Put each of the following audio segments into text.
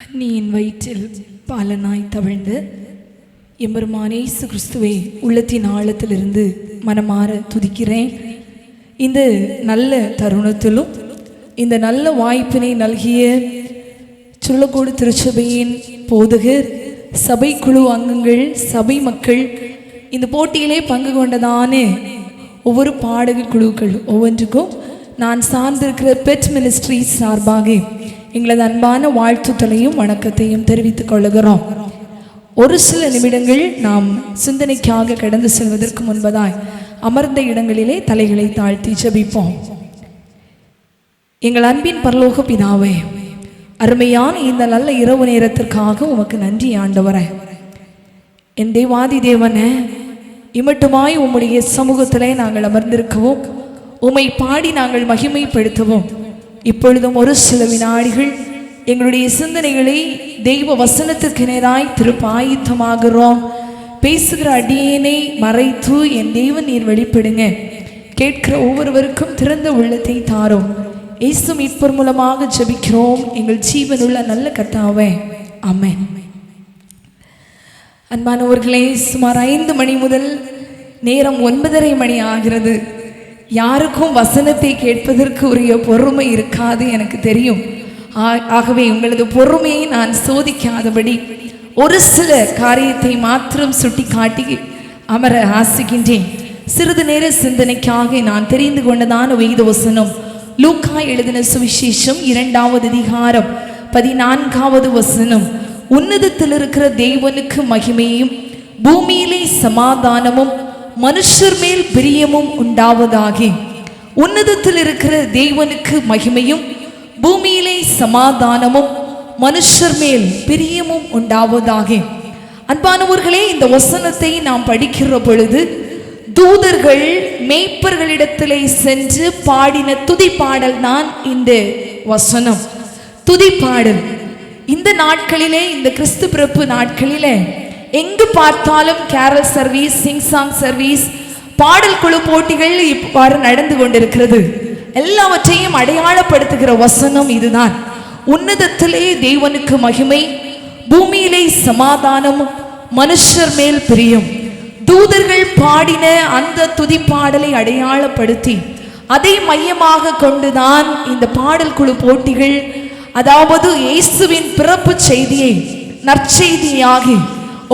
அன்னியின் வயிற்றில் பாலனாய் தவழ்ந்து எம்பெருமானே இயேசு கிறிஸ்துவை உள்ளத்தின் ஆழத்திலிருந்து மனமாற துதிக்கிறேன். இந்த நல்ல தருணத்திலும் இந்த நல்ல வாய்ப்பினை நல்கிய சுள்ளக்கோடு திருச்சபையின் போதகர் சபை குழு அங்கங்கள் சபை மக்கள் இந்த போட்டியிலே பங்கு கொண்டதான ஒவ்வொரு பாடக குழுக்கள் ஒவ்வொன்றுக்கும் நான் சார்ந்திருக்கிற பெட் மினிஸ்ட்ரி சார்பாக எங்களது அன்பான வாழ்த்துத்தலையும் வணக்கத்தையும் தெரிவித்துக் கொள்கிறோம் ஒரு சில நிமிடங்கள் நாம் சிந்தனைக்காக கடந்து செல்வதற்கு முன்பதாய் அமர்ந்த இடங்களிலே தலைகளை தாழ்த்தி ஜபிப்போம். எங்கள் அன்பின் பரலோக பிதாவே அருமையான இந்த நல்ல இரவு நேரத்திற்காக உமக்கு நன்றி ஆண்டவர. என் தேவாதி தேவனே இமட்டுமாய் உம்முடைய சமூகத்திலே நாங்கள் அமர்ந்திருக்கவும் உம்மை பாடி நாங்கள் மகிமைப்படுத்தவும் இப்பொழுதும் ஒரு சில வினாடிகள் எங்களுடைய சிந்தனைகளை தெய்வ வசனத்திற்கு நேராய் திருப்பாயுத்தமாகிறோம். பேசுகிற அடியேனை மறைத்து என் தெய்வன் நீர் வெளிப்படுங்க. கேட்கிற ஒவ்வொருவருக்கும் திறந்த உள்ளத்தை தாரோம். இயேசு மீட்பர் மூலமாக ஜெபிக்கிறோம். எங்கள் ஜீவனுள்ள நல்ல கத்தாவே ஆமென். அன்பானவர்களே சுமார் ஐந்து மணி முதல் நேரம் ஒன்பதரை மணி ஆகிறது. யாருக்கும் வசனத்தை கேட்பதற்கு உரிய பொறுமை இருக்காது எனக்கு தெரியும். ஆ- ஆகவே உங்களது பொறுமையை நான் சோதிக்காதபடி ஒரு சில காரியத்தை மாத்திரம் சுட்டி காட்டி அமர ஆசிக்கின்றேன் சிறிது நேர சிந்தனைக்காக நான் தெரிந்து கொண்டதான வேத வசனம் லூக்கா எழுதின சுவிசேஷம் இரண்டாவது அதிகாரம் பதினான்காவது வசனம். உன்னதத்தில் இருக்கிற தேவனுக்கு மகிமையும் பூமியிலே சமாதானமும் மனுஷர் மேல் பிரியமும் உண்டாவதாகி உன்னதத்தில் இருக்கிற தேவனுக்கு மகிமையும் பூமியிலே சமாதானமும் மனுஷர் மேல் பிரியமும் உண்டாவதாக. அன்பானவர்களே இந்த வசனத்தை நாம் படிக்கிற பொழுது தூதர்கள் மேய்ப்பர்களிடத்திலே சென்று பாடின துதி பாடல் தான் இந்த வசனம். துதி பாடல் இந்த நாட்களிலே இந்த கிறிஸ்து பிறப்பு நாட்களிலே எங்கு பார்த்தாலும் carol service sing song service பாடல் குழு போட்டிகள் இவ்வாறு நடந்து கொண்டிருக்கிறது. எல்லாவற்றையும் அடையாளப்படுத்துகிற வசனம் இதுதான். உன்னதத்திலே தேவனுக்கு மகிமை பூமியிலே சமாதானம் மனுஷர் மேல் பிரியும். தூதர்கள் பாடின அந்த துதி பாடலை அடையாளப்படுத்தி அதை மையமாக கொண்டுதான் இந்த பாடல் குழு போட்டிகள் அதாவது இயேசுவின் பிறப்பு செய்தியை நற்செய்தியாகி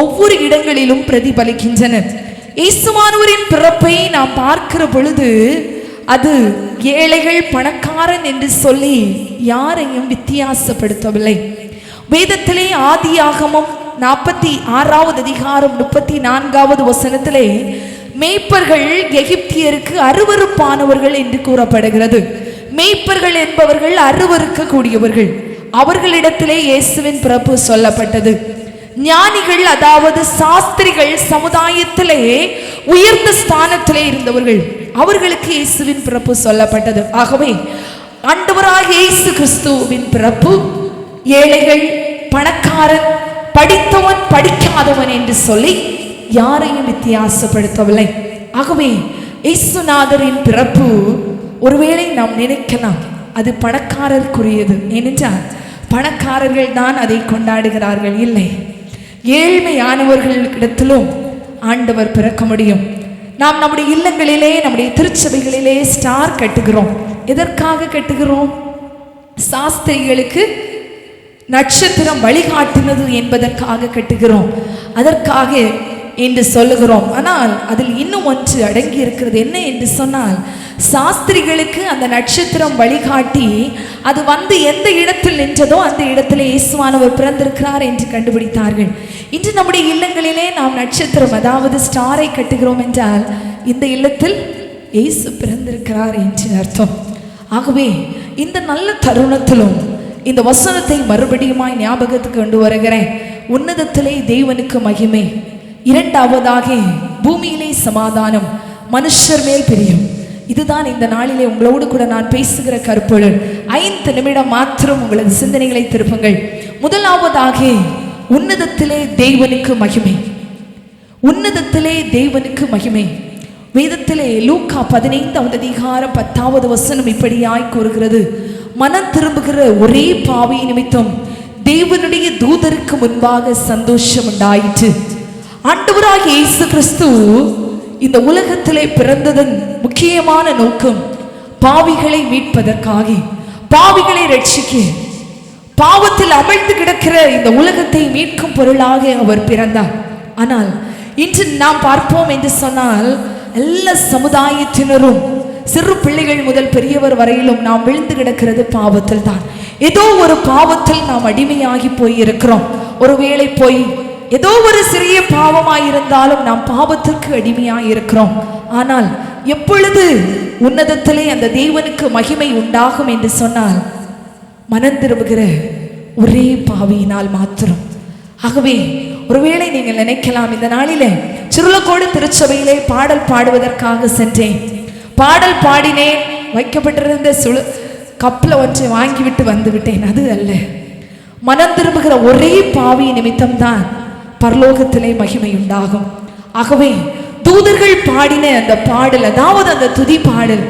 ஒவ்வொரு இடங்களிலும் பிரதிபலிக்கின்றன. இயேசுமானவரின் பிறப்பை நாம் பார்க்கிற பொழுது அது ஏழைகள் பணக்காரன் என்று சொல்லி யாரையும் வித்தியாசப்படுத்தவில்லை. வேதத்திலே ஆதியாகமம் நாற்பத்தி ஆறாவது அதிகாரம் முப்பத்தி நான்காவது வசனத்திலே மேய்ப்பர்கள் எகிப்தியருக்கு அருவருப்பானவர்கள் என்று கூறப்படுகிறது. மேய்ப்பர்கள் என்பவர்கள் அருவறுக்க கூடியவர்கள் அவர்களிடத்திலே இயேசுவின் பிறப்பு சொல்லப்பட்டது. ஞானிகள் அதாவது சாஸ்திரிகள் சமுதாயத்திலே உயர்ந்த ஸ்தானத்திலே இருந்தவர்கள் அவர்களுக்கு இயேசுவின் பிறப்பு சொல்லப்பட்டது. ஆகவே ஆண்டவராக இயேசு கிறிஸ்துவின் பிறப்பு ஏழைகள் பணக்காரன் படித்தவன் படிக்காதவன் என்று சொல்லி யாரையும் வித்தியாசப்படுத்தவில்லை. ஆகவே இயேசுநாதரின் பிறப்பு ஒருவேளை நாம் நினைக்கலாம் அது பணக்காரருக்குரியது. ஏனென்றால் பணக்காரர்கள் தான் அதை கொண்டாடுகிறார்கள். இல்லை. ஏழ்மையானவர்களிடத்திலும் ஆண்டவர் பிறக்க முடியும். நாம் நம்முடைய இல்லங்களிலே நம்முடைய திருச்சபைகளிலே ஸ்டார் கட்டுகிறோம். எதற்காக கட்டுகிறோம்? சாஸ்திரிகளுக்கு நட்சத்திரம் வழிகாட்டினது என்பதற்காக கட்டுகிறோம். அதற்காக என்று சொல்லுகிறோம். ஆனால் அதில் இன்னும் ஒன்று அடங்கி இருக்கிறது என்ன என்று சொன்னால் சாஸ்திரிகளுக்கு அந்த நட்சத்திரம் வழிகாட்டி அது வந்து எந்த இடத்தில் நின்றதோ அந்த இடத்திலே இயேசுவானவர் பிறந்திருக்கிறார் என்று கண்டுபிடித்தார்கள். இன்று நம்முடைய இல்லங்களிலே நாம் நட்சத்திரம் அதாவது ஸ்டாரை கட்டுகிறோம் என்றால் இந்த இல்லத்தில் இயேசு பிறந்திருக்கிறார் என்று அர்த்தம். ஆகவே இந்த நல்ல தருணத்திலும் இந்த வசனத்தை மறுபடியுமாய் ஞாபகத்துக்கு கொண்டு வருகிறேன். உன்னதத்திலே தேவனுக்கு மகிமை. இரண்டாவதாக பூமியிலே சமாதானம். மனுஷர் மேல் பிரியும். இதுதான் இந்த நாளிலே உங்களோடு கூட நான் பேசுகிற கருப்பொருள். ஐந்து நிமிடம் மாத்திரம் உங்களது சிந்தனைகளை திருப்புங்கள். முதலாவதாக உன்னதத்திலே தேவனுக்கு மகிமை. உன்னதத்திலே தேவனுக்கு மகிமை. வேதத்திலே லூக்கா பதினைந்தாவது அதிகாரம் பத்தாவது வசனம் இப்படியாய் கூறுகிறது. மனம் திரும்புகிற ஒரே பாவி நிமித்தம் தேவனுடைய தூதருக்கு முன்பாக சந்தோஷம் உண்டாயிற்று. ஆண்டவராகிய இயேசு கிறிஸ்து இந்த உலகத்திலே பிறந்ததன் முக்கியமான நோக்கம் பாவிகளை மீட்பதற்காக. பாவிகளை ரட்சிக்க. பாவத்தில் அமிழ்ந்து கிடக்கிற இந்த உலகத்தை மீட்கும் பொருளாக அவர் பிறந்தார். ஆனால் இன்று நாம் பார்ப்போம் என்று சொன்னால் எல்லா சமுதாயத்தினரும் சிறு பிள்ளைகள் முதல் பெரியவர் வரையிலும் நாம் விழுந்து கிடக்கிறது பாவத்தில் தான். ஏதோ ஒரு பாவத்தில் நாம் அடிமையாகி போய் இருக்கிறோம் ஒருவேளை போய் ஏதோ ஒரு சிறிய பாவமாயிருந்தாலும் நாம் பாவத்திற்கு அடிமையாய் இருக்கிறோம் ஆனால் எப்பொழுது உன்னதத்திலே அந்த தேவனுக்கு மகிமை உண்டாகும் என்று சொன்னால் மனம் திரும்புகிற ஒரே பாவியினால் மாத்திரம். ஆகவே ஒருவேளை நீங்கள் நினைக்கலாம் இந்த நாளிலே சிறுலக்கோடு திருச்சபையிலே பாடல் பாடுவதற்காக சென்றேன். பாடல் பாடினேன் வைக்கப்பட்டிருந்த சுழு கப்பில் ஒன்றை வாங்கிவிட்டு வந்து விட்டேன் அது அல்ல. மனம் திரும்புகிற ஒரே பாவி நிமித்தம்தான் பரலோகத்திலே மகிமை உண்டாகும். ஆகவே தூதர்கள் பாடின அந்த பாடல் அதாவது அந்த துதி பாடல்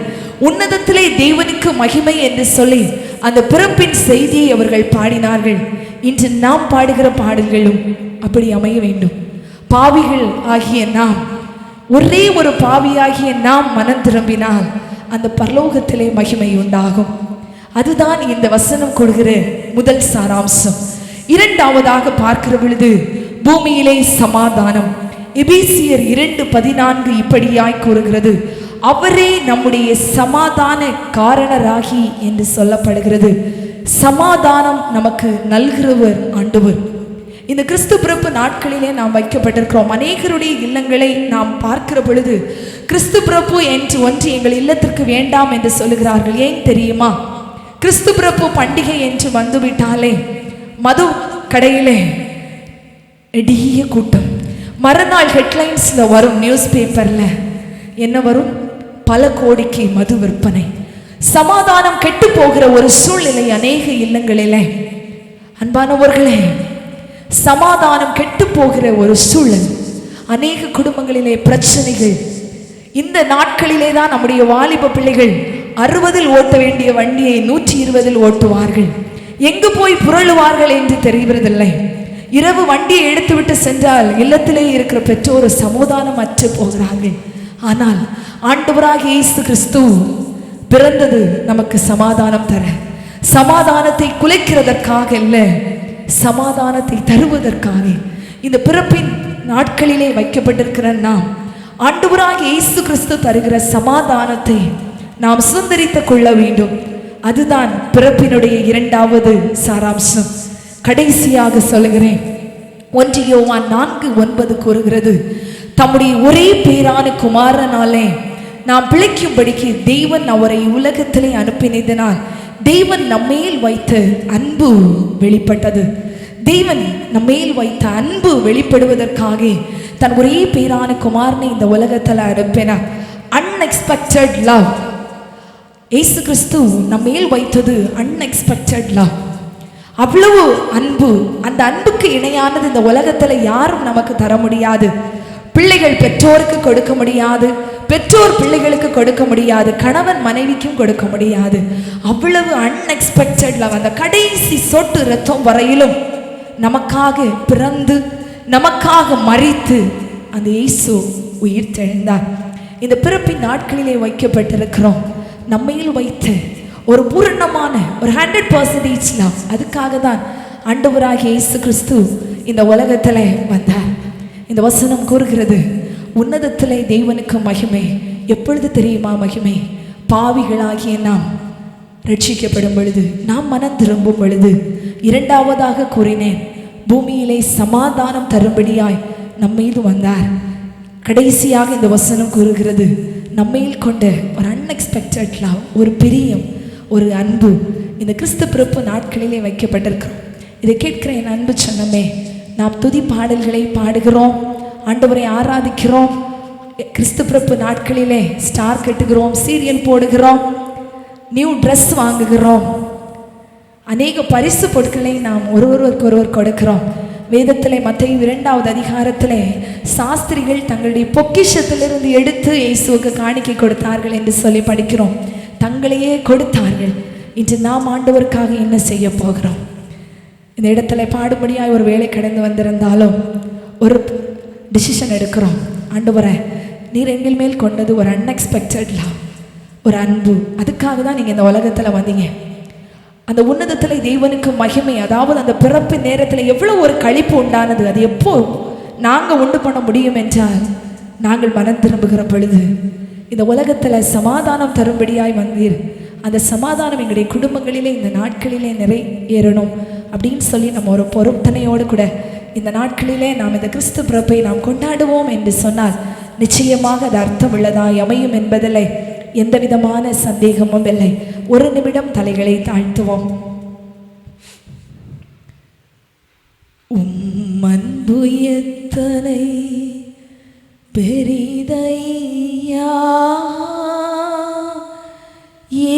உன்னதத்திலே தேவனுக்கு மகிமை என்று சொல்லி அந்த பிறப்பின் செய்தியை அவர்கள் பாடினார்கள். இன்று நாம் பாடுகிற பாடல்களும் அப்படி அமைய வேண்டும். பாவிகள் ஆகிய நாம் ஒரே ஒரு பாவியாகிய நாம் மனம் திரும்பினால் அந்த பரலோகத்திலே மகிமை உண்டாகும். அதுதான் இந்த வசனம் கொடுக்கிற முதல் சாராம்சம். இரண்டாவதாக பார்க்கிற பொழுது பூமியிலே சமாதானம் எபேசியர் இரண்டு பதினான்கு இப்படியாய் கூறுகிறது. அவரே நம்முடைய சமாதான காரணராகி என்று சொல்லப்படுகிறது. சமாதானம் நமக்கு நல்கிறவர் ஆண்டவர். இந்த கிறிஸ்து பிறப்பு நாட்களிலே நாம் வைக்கப்பட்டிருக்கிறோம். அநேகருடைய இல்லங்களை நாம் பார்க்கிற பொழுது கிறிஸ்து பிறப்பு என்று ஒன்று எங்கள் இல்லத்திற்கு வேண்டாம் என்று சொல்லுகிறார்கள். ஏன் தெரியுமா? கிறிஸ்து பிறப்பு பண்டிகை என்று வந்துவிட்டாலே மது கடையிலே நெடிய கூட்டம். மறுநாள் ஹெட்லைன்ஸில் வரும் நியூஸ் பேப்பரில் என்ன வரும்? பல கோடிக்கு மது விற்பனை. சமாதானம் கெட்டு போகிற ஒரு சூழ்நிலை அநேக இல்லங்களிலே. அன்பானவர்களே சமாதானம் கெட்டு போகிற ஒரு சூழல். அநேக குடும்பங்களிலே பிரச்சனைகள். இந்த நாட்களிலே தான் நம்முடைய வாலிப பிள்ளைகள் அறுபதில் ஓட்ட வேண்டிய வண்டியை நூற்றி இருபதில் ஓட்டுவார்கள். எங்கு போய் புரளுவார்கள் என்று தெரிவதில்லை இரவு வண்டியை எடுத்துவிட்டு சென்றால் இல்லத்திலே இருக்கிற பெற்றோர் சமாதானம் அற்று போகிறார்கள். ஆனால் ஆண்டவராக இயேசு கிறிஸ்து பிறந்தது நமக்கு சமாதானம் தர. சமாதானத்தை குலைக்கிறதற்காக இல்லை சமாதானத்தை தருவதற்காக. இந்த பிறப்பின் நாட்களிலே வைக்கப்பட்டிருக்கிற நாம் ஆண்டவராக இயேசு கிறிஸ்து தருகிற சமாதானத்தை நாம் சுதந்திரித்துக் கொள்ள வேண்டும். அதுதான் பிறப்பினுடைய இரண்டாவது சாராம்சம். கடைசியாக சொல்லுகிறேன். ஒன்று யோவான் நான்கு ஒன்பது கூறுகிறது தம்முடைய ஒரே பேரான குமாரனாலே நாம் பிழைக்கும்படிக்கு தெய்வன் அவரை உலகத்திலே அனுப்பினதினால் தேவன் நம்மேல் வைத்த அன்பு வெளிப்பட்டது. தேவன் நம்மேல் வைத்த அன்பு வெளிப்படுவதற்காக தன் ஒரே பேரான குமாரனை இந்த உலகத்தில் அனுப்பினார். அன்எக்ஸ்பெக்டட் லவ் இயேசு கிறிஸ்து நம்மேல் வைத்தது அன்எக்ஸ்பெக்டட் லவ் அவ்வளவு அன்பு அந்த அன்புக்கு இணையானது இந்த உலகத்துல யாரும் நமக்கு தர முடியாது. பிள்ளைகள் பெற்றோருக்கு கொடுக்க முடியாது. பெற்றோர் பிள்ளைகளுக்கு கொடுக்க முடியாது. கணவன் மனைவிக்கும் கொடுக்க முடியாது. அவ்வளவு அன்எக்ஸ்பெக்டட்ல வந்த அந்த கடைசி சொட்டு ரத்தம் வரையிலும் நமக்காக பிறந்து நமக்காக மறித்து அந்த இயேசு உயிர் தெழுந்தார் இந்த பிறப்பின் நாட்களிலே வைக்கப்பட்டிருக்கிறோம். நம்மையில் வைத்து ஒரு பூரணமான ஒரு ஹண்ட்ரட் பர்சன்டேஜ் லவ் அதுக்காக தான் அண்டவராக இயேசு கிறிஸ்து இந்த உலகத்தில் வந்தார். இந்த வசனம் கூறுகிறது உன்னதத்திலே தேவனுக்கு மகிமை எப்பொழுது தெரியுமா மகிமை? பாவிகளாகிய நாம் ரட்சிக்கப்படும் பொழுது நாம் மனம் திரும்பும் பொழுது இரண்டாவதாக கூறினேன் பூமியிலே சமாதானம் தரும்படியாய் நம்மீது வந்தார். கடைசியாக இந்த வசனம் கூறுகிறது நம்மையில் கொண்ட ஒரு அன்எக்ஸ்பெக்டட் லவ் ஒரு பிரியம் ஒரு அன்பு. இந்த கிறிஸ்து பிறப்பு நாட்களிலே வைக்கப்பட்டிருக்கிறோம். இதை கேட்கிற என் அன்பு சொன்னமே நாம் துதி பாடல்களை பாடுகிறோம் ஆண்டவரை ஆராதிக்கிறோம். கிறிஸ்து பிறப்பு நாட்களிலே ஸ்டார் கட்டுகிறோம் சீரியல் போடுகிறோம் நியூ ட்ரெஸ் வாங்குகிறோம். அநேக பரிசு பொருட்களை நாம் ஒருவருக்கு ஒருவர் கொடுக்கிறோம். வேதத்தில் மத்திய இரண்டாவது அதிகாரத்தில் சாஸ்திரிகள் தங்களுடைய பொக்கிஷத்திலிருந்து எடுத்து இயேசுவுக்கு காணிக்கை கொடுத்தார்கள் என்று சொல்லி படிக்கிறோம். தங்களையே கொடுத்தார்கள். இன்று நாம் ஆண்டவருக்காக என்ன செய்ய போகிறோம்? இந்த இடத்துல பாடுபடியாக ஒரு வேலை கடந்து வந்திருந்தாலும் ஒரு டிசிஷன் எடுக்கிறோம். ஆண்டவரை நீர் எங்கள் மேல் கொண்டது ஒரு அன்எக்ஸ்பெக்டட் லவ் ஒரு அன்பு. அதுக்காக தான் நீங்கள் இந்த உலகத்தில் வந்தீங்க. அந்த உன்னதத்தில் தேவனுக்கு மகிமை அதாவது அந்த பிறப்பு நேரத்தில் எவ்வளோ ஒரு கழிப்பு உண்டானது அது எப்போ நாங்கள் உண்டு பண்ண முடியும் என்றால் நாங்கள் மனம் திரும்புகிற பொழுது இந்த உலகத்தில் சமாதானம் தரும்படியாய் வந்தீர். அந்த சமாதானம் எங்களுடைய குடும்பங்களிலே இந்த நாட்களிலே நிறைவேறணும் அப்படின்னு சொல்லி நம்ம ஒரு பொருத்தனையோடு கூட இந்த நாட்களிலே நாம் இந்த கிறிஸ்து பிறப்பை நாம் கொண்டாடுவோம் என்று சொன்னால் நிச்சயமாக அது அர்த்தம் உள்ளதாய் அமையும் என்பதில் எந்த விதமான சந்தேகமும் இல்லை. ஒரு நிமிடம் தலைகளை தாழ்த்துவோம். உம் அன்பு எத்தனை பெரிதையா?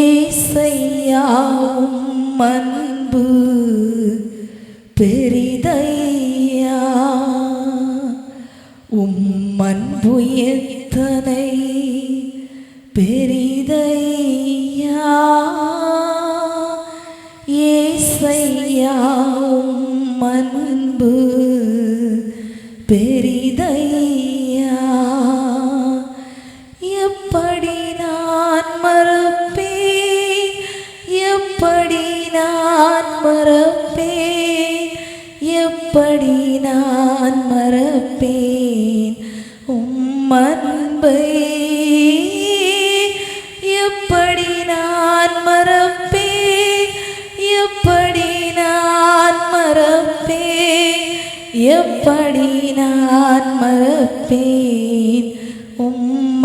ஏசையா உம் அன்பு பெரிதையா மறப்பேன். எப்படி நான் மறப்பேன்? உம் அன்பை. எப்படி நான் மறப்பேன்? எப்படி நான் மறப்பேன்? எப்படி நான் மறப்பேன்? உம்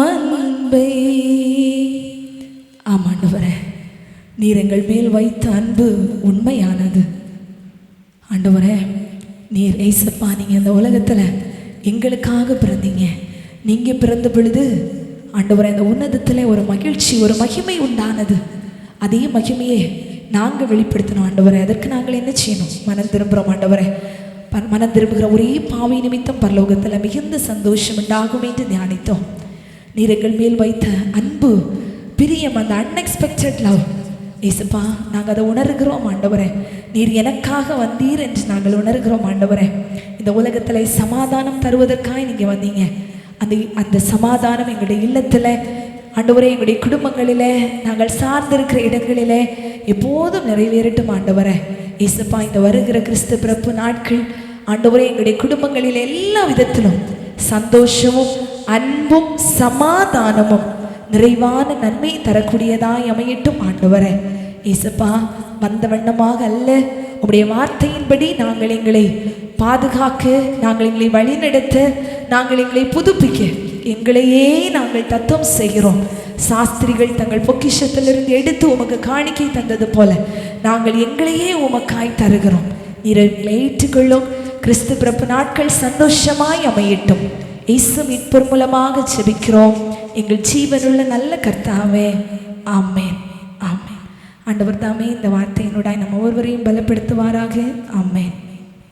நீர் எங்கள் மேல் வைத்த அன்பு உண்மையானது. ஆண்டவரே நீர் ஏசப்பா நீங்கள் இந்த உலகத்தில் எங்களுக்காக பிறந்தீங்க. நீங்கள் பிறந்த பொழுது ஆண்டவரே இந்த உன்னதத்தில் ஒரு மகிழ்ச்சி ஒரு மகிமை உண்டானது. அதே மகிமையை நாங்கள் வெளிப்படுத்தணும் ஆண்டவரே. அதற்கு நாங்கள் என்ன செய்யணும்? மனம் திரும்புகிறோம் ஆண்டவரே. ப- மனம் திரும்புகிற ஒரே பாவை நிமித்தம் பரலோகத்தில் மிகுந்த சந்தோஷம் உண்டாகும் என்று தியானித்தோம். நீர் எங்கள் மேல் வைத்த அன்பு பிரியம் அந்த அன்எக்ஸ்பெக்டட் லவ் இயேசுப்பா நாங்கள் அதை உணர்கிறோம் ஆண்டவரே. நீர் எனக்காக வந்தீர் என்று நாங்கள் உணர்கிறோம் ஆண்டவரே. இந்த உலகத்தில் சமாதானம் தருவதற்காக நீங்கள் வந்தீங்க. அந்த அந்த சமாதானம் எங்களுடைய இல்லத்தில் ஆண்டவரே எங்களுடைய குடும்பங்களில் நாங்கள் சார்ந்திருக்கிற இடங்களிலே எப்போதும் நிறைவேறட்டும் ஆண்டவரே. இயேசுப்பா இந்த வருகிற கிறிஸ்து பிறப்பு நாட்கள் ஆண்டவரே எங்களுடைய குடும்பங்களில் எல்லா விதத்திலும் சந்தோஷமும் அன்பும் சமாதானமும் நிறைவான நன்மை தரக்கூடியதாய் அமையட்டும் ஆண்டவரே. இசப்பா வந்த வண்ணமாக அல்ல. உம்முடைய வார்த்தையின்படி நாங்கள் எங்களை பாதுகாக்க நாங்கள் எங்களை வழிநடத்த நாங்கள் எங்களை புதுப்பிக்க எங்களையே நாங்கள் தத்துவம் செய்கிறோம். சாஸ்திரிகள் தங்கள் பொக்கிஷத்திலிருந்து எடுத்து உமக்கு காணிக்கை தந்தது போல நாங்கள் எங்களையே உமக்காய் தருகிறோம். நீர் ஏற்றுக்கொள்ளும் கிறிஸ்து பிறப்பு நாட்கள் சந்தோஷமாய் அமையட்டும். இயேசு மீட்பர் மூலமாக ஜெபிக்கிறோம். எங்கள் ஜீவனுள்ள நல்ல கர்த்தாவே. ஆமேன். ஆமேன். ஆண்டவர் தாமே இந்த வார்த்தையினுடைய நம்ம ஒவ்வொருவரையும் பலப்படுத்துவாராக. ஆமேன்.